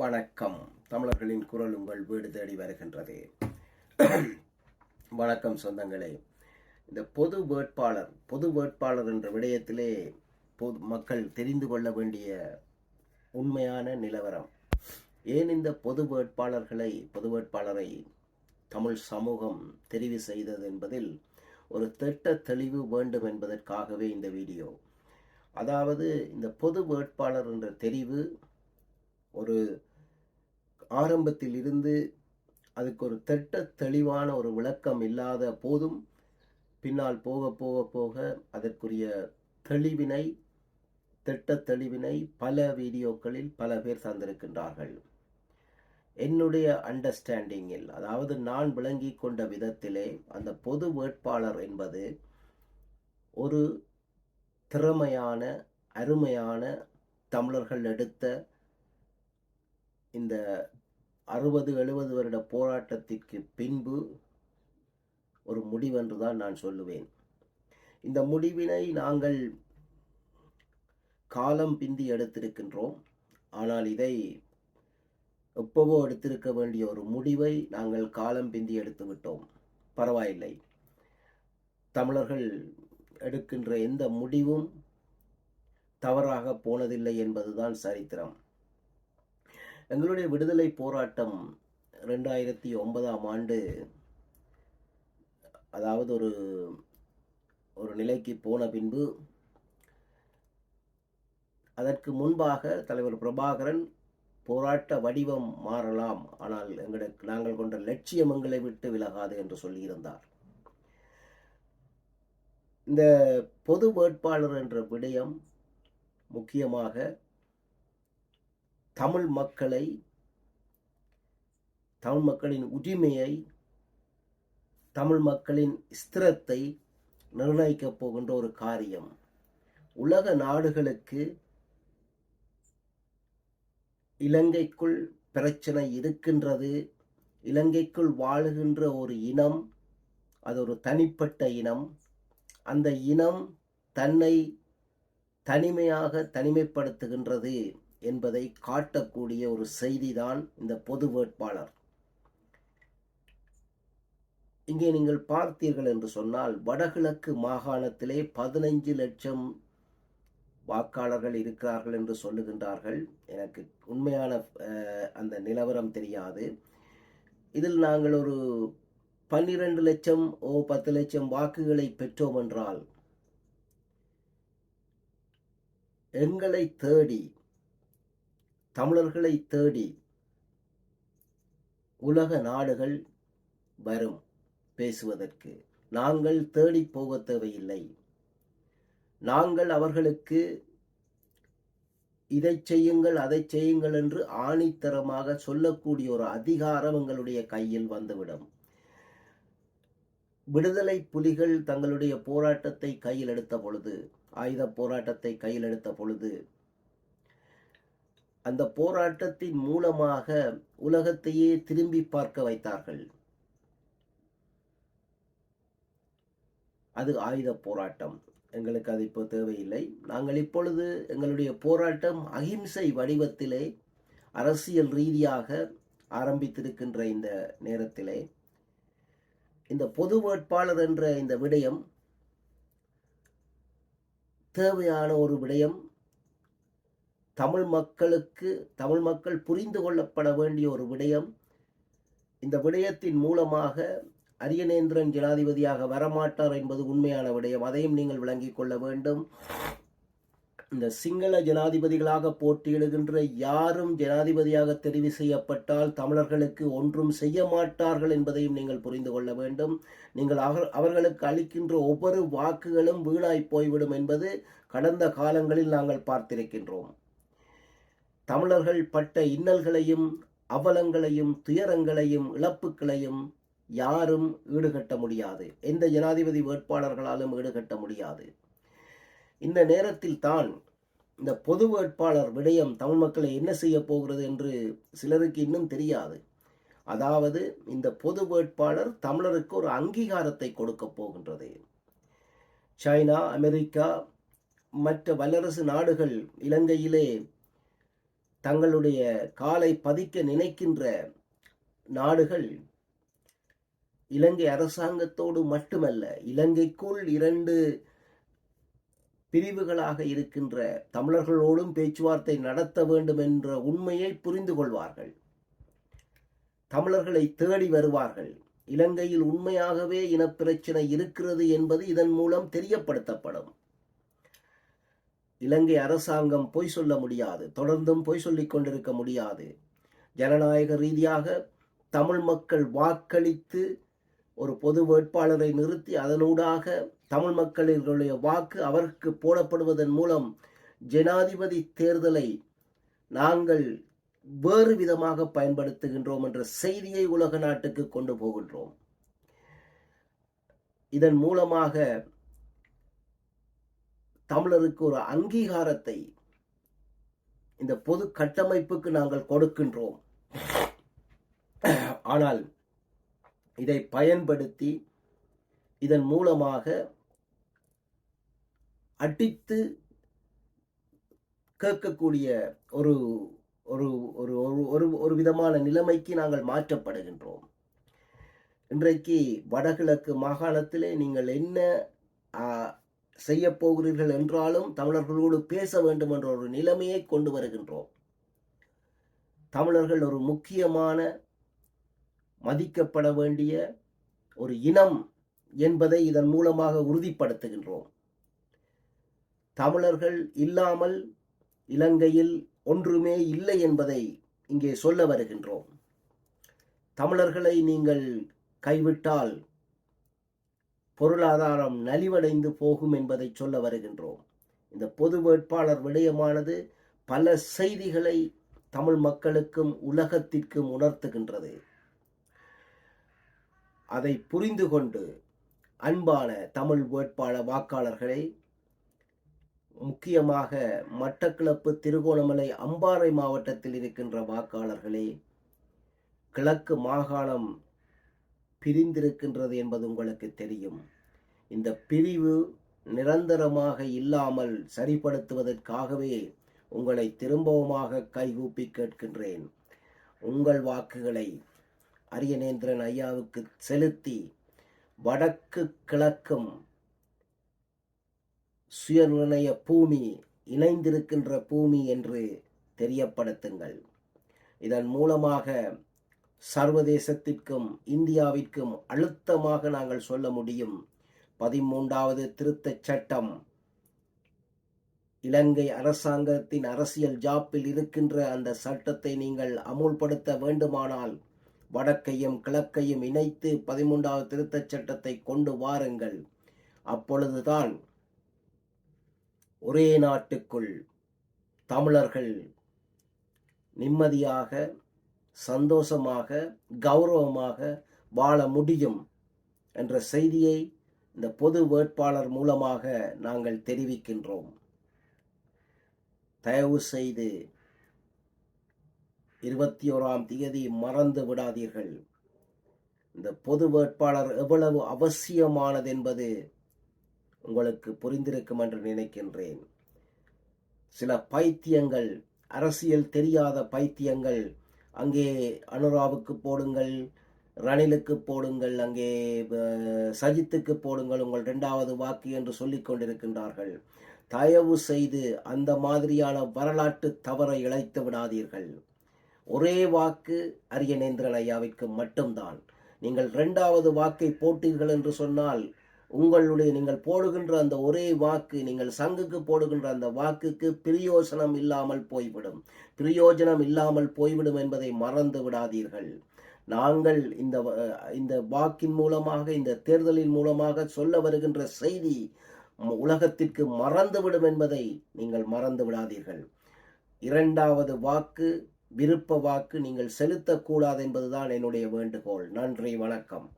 வணக்கம். தமிழர்களின் குரல் உங்கள் வீடு தேடி வருகின்றது. வணக்கம் சொந்தங்களே. இந்த பொது வேட்பாளர் பொது வேட்பாளர் என்ற விடயத்திலே பொது மக்கள் தெரிந்து கொள்ள வேண்டிய உண்மையான நிலவரம். ஏன் இந்த பொது வேட்பாளர்களை பொது வேட்பாளரை தமிழ் சமூகம் தெரிவு செய்தது என்பதில் ஒரு திட்ட தெளிவு வேண்டும் என்பதற்காகவே இந்த வீடியோ. அதாவது இந்த பொது வேட்பாளர் என்ற தெரிவு ஒரு ஆரம்பத்தில் இருந்து அதுக்கு ஒரு திட்ட தெளிவான ஒரு விளக்கம் இல்லாத போதும் பின்னால் போக போக போக அதற்குரிய தெளிவினை திட்ட தெளிவினை பல வீடியோக்களில் பல பேர் தந்திருக்கின்றார்கள் என்னுடைய அண்டர்ஸ்டாண்டிங்கில் அதாவது நான் விளங்கி கொண்ட விதத்திலே அந்த பொது வேட்பாளர் என்பது ஒரு திறமையான அருமையான தமிழர்கள் எடுத்த இந்த அறுபது எழுபது வருட போராட்டத்திற்கு பின்பு ஒரு முடிவென்று தான் நான் சொல்லுவேன். இந்த முடிவினை நாங்கள் காலம் பிந்தி எடுத்திருக்கின்றோம். ஆனால் இதை எப்பவோ எடுத்திருக்க வேண்டிய ஒரு முடிவை நாங்கள் காலம் பிந்தி எடுத்து விட்டோம். பரவாயில்லை. தமிழர்கள் எடுக்கின்ற எந்த முடிவும் தவறாக போனதில்லை என்பதுதான் சரித்திரம். எங்களுடைய விடுதலை போராட்டம் ரெண்டாயிரத்தி ஒன்பதாம் ஆண்டு அதாவது ஒரு ஒரு நிலைக்கு போன பின்பு அதற்கு முன்பாக தலைவர் பிரபாகரன் போராட்ட வடிவம் மாறலாம். ஆனால் எங்களுக்கு நாங்கள் கொண்ட லட்சியம் எங்களை விட்டு விலகாது என்று சொல்லியிருந்தார். இந்த பொது வேட்பாளர் என்ற விடயம் முக்கியமாக தமிழ் மக்களை தமிழ் மக்களின் உரிமையை தமிழ் மக்களின் ஸ்திரத்தை நிர்ணயிக்கப் போகின்ற ஒரு காரியம். உலக நாடுகளுக்கு இலங்கைக்குள் பிரச்சனை இருக்கின்றது இலங்கைக்குள் வாழுகின்ற ஒரு இனம் அது ஒரு தனிப்பட்ட இனம். அந்த இனம் தன்னை தனிமையாக தனிமைப்படுத்துகின்றது. என்பதை காட்டக்கூடிய ஒரு செய்திதான் இந்த பொது வேட்பாளர். இங்கே நீங்கள் பார்த்தீர்கள் என்று சொன்னால் வடகிழக்கு மாகாணத்திலே பதினைஞ்சு லட்சம் வாக்காளர்கள் இருக்கிறார்கள் என்று சொல்லுகின்றார்கள். எனக்கு உண்மையான அந்த நிலவரம் தெரியாது. இதில் நாங்கள் ஒரு பன்னிரண்டு லட்சம் ஓ பத்து லட்சம் வாக்குகளை பெற்றோம் என்றால் எங்களை தேடி தமிழர்களை தேடி உலக நாடுகள் வரும் பேசுவதற்கு. நாங்கள் தேடி போக தேவையில்லை. நாங்கள் அவர்களுக்கு இதை செய்யுங்கள் அதை செய்யுங்கள் என்று ஆணித்தரமாக சொல்லக்கூடிய ஒரு அதிகாரம் எங்களுடைய கையில் வந்துவிடும். விடுதலை புலிகள் தங்களுடைய போராட்டத்தை கையில் எடுத்த பொழுது ஆயுத போராட்டத்தை கையில் எடுத்த பொழுது அந்த போராட்டத்தின் மூலமாக உலகத்தையே திரும்பி பார்க்க வைத்தார்கள். அது ஆயுத போராட்டம். எங்களுக்கு அது இப்போ தேவையில்லை. நாங்கள் இப்பொழுது எங்களுடைய போராட்டம் அகிம்சை வடிவத்திலே அரசியல் ரீதியாக ஆரம்பித்திருக்கின்ற இந்த நேரத்திலே இந்த பொது வேட்பாளர் என்ற இந்த விடயம் தேவையான ஒரு விடயம் தமிழ் மக்களுக்கு தமிழ் மக்கள் புரிந்து கொள்ளப்பட வேண்டிய ஒரு விடயம். இந்த விடயத்தின் மூலமாக அரியநேந்திரன் ஜனாதிபதியாக வரமாட்டார் என்பது உண்மையான விடயம். அதையும் நீங்கள் விளங்கிக் கொள்ள வேண்டும். இந்த சிங்கள ஜனாதிபதிகளாக போட்டியிடுகின்ற யாரும் ஜனாதிபதியாக தெரிவு செய்யப்பட்டால் தமிழர்களுக்கு ஒன்றும் செய்ய மாட்டார்கள் என்பதையும் நீங்கள் புரிந்து கொள்ள வேண்டும். நீங்கள் அவர்களுக்கு அளிக்கின்ற ஒவ்வொரு வாக்குகளும் வீணாய் போய்விடும் என்பது கடந்த காலங்களில் நாங்கள் பார்த்திருக்கின்றோம். தமிழர்கள் பட்ட இன்னல்களையும் அவலங்களையும் துயரங்களையும் இழப்புகளையும் யாரும் ஈடுகட்ட முடியாது. எந்த ஜனாதிபதி வேட்பாளர்களாலும் ஈடுகட்ட முடியாது. இந்த நேரத்தில் தான் இந்த பொது வேட்பாளர் விடயம் தமிழ் மக்களை என்ன செய்ய போகிறது என்று சிலருக்கு இன்னும் தெரியாது. அதாவது இந்த பொது வேட்பாளர் தமிழருக்கு ஒரு அங்கீகாரத்தை கொடுக்க போகின்றது. சைனா அமெரிக்கா மற்ற வல்லரசு நாடுகள் இலங்கையிலே தங்களுடைய காலை பதிக்க நினைக்கின்ற நாடுகள் இலங்கை அரசாங்கத்தோடு மட்டுமல்ல இலங்கைக்குள் இரண்டு பிரிவுகளாக இருக்கின்ற தமிழர்களோடும் பேச்சுவார்த்தை நடத்த வேண்டும் என்ற உண்மையை புரிந்து கொள்வார்கள். தமிழர்களை தேடி வருவார்கள். இலங்கையில் உண்மையாகவே இனப்பிரச்சனை இருக்கிறது என்பது இதன் மூலம் தெரியப்படுத்தப்படும். இலங்கை அரசாங்கம் பொய் சொல்ல முடியாது தொடர்ந்தும் பொய் சொல்லிக் கொண்டிருக்க முடியாது. ஜனநாயக ரீதியாக தமிழ் மக்கள் வாக்களித்து ஒரு பொது வேட்பாளரை நிறுத்தி அதனூடாக தமிழ் மக்களினுடைய வாக்கு அவருக்கு போடப்படுவதன் மூலம் ஜனாதிபதி தேர்தலை நாங்கள் வேறு விதமாக பயன்படுத்துகின்றோம் என்ற செய்தியை உலக நாட்டுக்கு கொண்டு போகின்றோம். இதன் மூலமாக தமிழருக்கு ஒரு அங்கீகாரத்தை இந்த பொது கட்டமைப்புக்கு நாங்கள் கொடுக்கின்றோம். ஆனால் இதை பயன்படுத்தி இதன் மூலமாக அடித்து கேட்கக்கூடிய ஒரு ஒரு ஒரு ஒரு ஒரு ஒரு விதமான நிலைமைக்கு நாங்கள் மாற்றப்படுகின்றோம். இன்றைக்கு வடகிழக்கு மாகாணத்திலே நீங்கள் என்ன செய்ய போகிறீர்கள் என்றாலும் தமிழர்களோடு பேச வேண்டும் என்ற ஒரு நிலைமையை கொண்டு வருகின்றோம். தமிழர்கள் ஒரு முக்கியமான மதிக்கப்பட வேண்டிய ஒரு இனம் என்பதை இதன் மூலமாக உறுதிப்படுத்துகின்றோம். தமிழர்கள் இல்லாமல் இலங்கையில் ஒன்றுமே இல்லை என்பதை இங்கே சொல்ல வருகின்றோம். தமிழர்களை நீங்கள் கைவிட்டால் பொருளாதாரம் நலிவடைந்து போகும் என்பதை சொல்ல வருகின்றோம். இந்த பொது வேட்பாளர் விடயமானது பல செய்திகளை தமிழ் மக்களுக்கும் உலகத்திற்கும் உணர்த்துகின்றது. அதை புரிந்து கொண்டு அன்பான தமிழ் வேட்பாளர் வாக்காளர்களை முக்கியமாக மட்டக்களப்பு திருகோணமலை அம்பாறை மாவட்டத்தில் இருக்கின்ற வாக்காளர்களே கிழக்கு மாகாணம் பிரிந்திருக்கின்றது என்பது உங்களுக்கு தெரியும். இந்த பிரிவு நிரந்தரமாக இல்லாமல் சரிப்படுத்துவதற்காகவே உங்களை திரும்பவுமாக கைகூப்பி கேட்கின்றேன். உங்கள் வாக்குகளை அரியநேந்திரன் ஐயாவுக்கு செலுத்தி வடக்கு கிழக்கும் சுயநிர்ணய பூமி இணைந்திருக்கின்ற பூமி என்று தெரியப்படுத்துங்கள். இதன் மூலமாக சர்வதேசத்திற்கும் இந்தியாவிற்கும் அழுத்தமாக நாங்கள் சொல்ல முடியும். பதிமூன்றாவது திருத்தச் சட்டம். இலங்கை அரசாங்கத்தின் அரசியல் ஜாப்பில் இருக்கின்ற அந்த சட்டத்தை நீங்கள் அமுல்படுத்த வேண்டுமானால் வடக்கையும் கிழக்கையும் இணைத்து பதிமூன்றாவது திருத்தச் சட்டத்தை கொண்டு வாருங்கள். அப்பொழுதுதான் ஒரே நாட்டுக்குள் தமிழர்கள் நிம்மதியாக சந்தோஷமாக கௌரவமாக வாழ முடியும் என்ற செய்தியை இந்த பொது வேட்பாளர் மூலமாக நாங்கள் தெரிவிக்கின்றோம். தயவு செய்து இருபத்தி ஓராம் தேதி மறந்து விடாதீர்கள். இந்த பொது வேட்பாளர் எவ்வளவு அவசியமானது என்பது உங்களுக்கு புரிந்திருக்கும் என்று நினைக்கின்றேன். சில பைத்தியங்கள் அரசியல் தெரியாத பைத்தியங்கள் அங்கே அனுராவுக்கு போடுங்கள் ரணிலுக்கு போடுங்கள் அங்கே சஜித்துக்கு போடுங்கள் உங்கள் ரெண்டாவது வாக்கு என்று சொல்லிக் கொண்டிருக்கின்றார்கள். தயவு செய்து அந்த மாதிரியான வரலாற்று தவறை இழைத்து விடாதீர்கள். ஒரே வாக்கு அரியநேந்திரன் ஐயாவிற்கு மட்டும்தான். நீங்கள் இரண்டாவது வாக்கை போட்டீர்கள் என்று சொன்னால் உங்களுடைய நீங்கள் போடுகின்ற அந்த ஒரே வாக்கு நீங்கள் சங்குக்கு போடுகின்ற அந்த வாக்குக்கு பிரயோசனம் இல்லாமல் போய்விடும். பிரயோஜனம் இல்லாமல் போய்விடும் என்பதை மறந்து விடாதீர்கள். நாங்கள் இந்த இந்த வாக்கின் மூலமாக இந்த தேர்தலின் மூலமாக சொல்ல வருகின்ற செய்தி உலகத்திற்கு மறந்துவிடும் என்பதை நீங்கள் மறந்து விடாதீர்கள். இரண்டாவது வாக்கு விருப்ப வாக்கு நீங்கள் செலுத்தக்கூடாது என்பதுதான் என்னுடைய வேண்டுகோள். நன்றி வணக்கம்.